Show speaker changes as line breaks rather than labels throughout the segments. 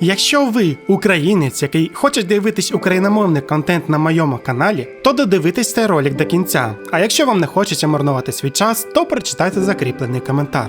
Якщо ви українець, який хоче дивитись україномовний контент на моєму каналі, то додивитесь цей ролик до кінця. А якщо вам не хочеться марнувати свій час, то прочитайте закріплений коментар.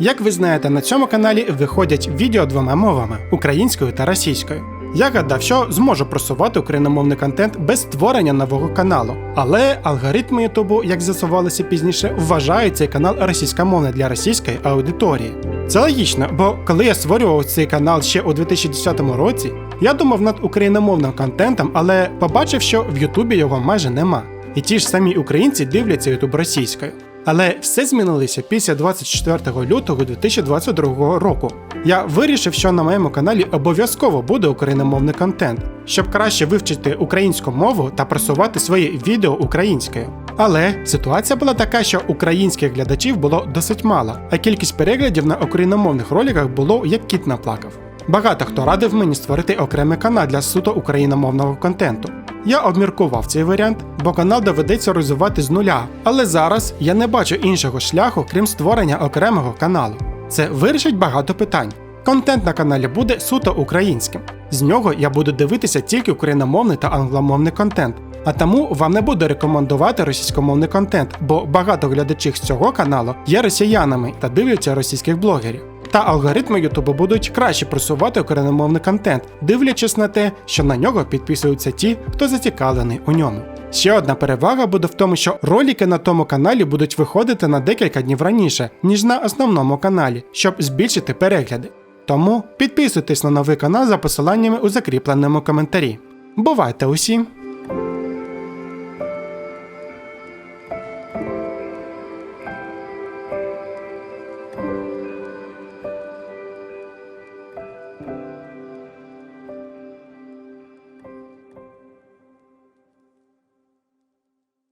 Як ви знаєте, на цьому каналі виходять відео двома мовами українською та російською. Я гадав, що зможу просувати україномовний контент без створення нового каналу. Але алгоритми Ютубу, як з'ясувалося пізніше, вважають цей канал російськомовний для російської аудиторії. Це логічно, бо коли я створював цей канал ще у 2010 році, я думав над україномовним контентом, але побачив, що в Ютубі його майже нема. І ті ж самі українці дивляться Ютуб російською. Але все змінилося після 24 лютого 2022 року. Я вирішив, що на моєму каналі обов'язково буде україномовний контент, щоб краще вивчити українську мову та просувати свої відео українською. Але ситуація була така, що українських глядачів було досить мало, а кількість переглядів на україномовних роликах було як кіт наплакав. Багато хто радив мені створити окремий канал для суто україномовного контенту. Я обміркував цей варіант, бо канал доведеться розвивати з нуля, але зараз я не бачу іншого шляху, крім створення окремого каналу. Це вирішить багато питань. Контент на каналі буде суто українським. З нього я буду дивитися тільки україномовний та англомовний контент. А тому вам не буду рекомендувати російськомовний контент, бо багато глядачів з цього каналу є росіянами та дивляться російських блогерів. Та алгоритми Ютубу будуть краще просувати україномовний контент, дивлячись на те, що на нього підписуються ті, хто зацікавлений у ньому. Ще одна перевага буде в тому, що ролики на тому каналі будуть виходити на декілька днів раніше, ніж на основному каналі, щоб збільшити перегляди. Тому підписуйтесь на новий канал за посиланнями у закріпленому коментарі. Бувайте усім!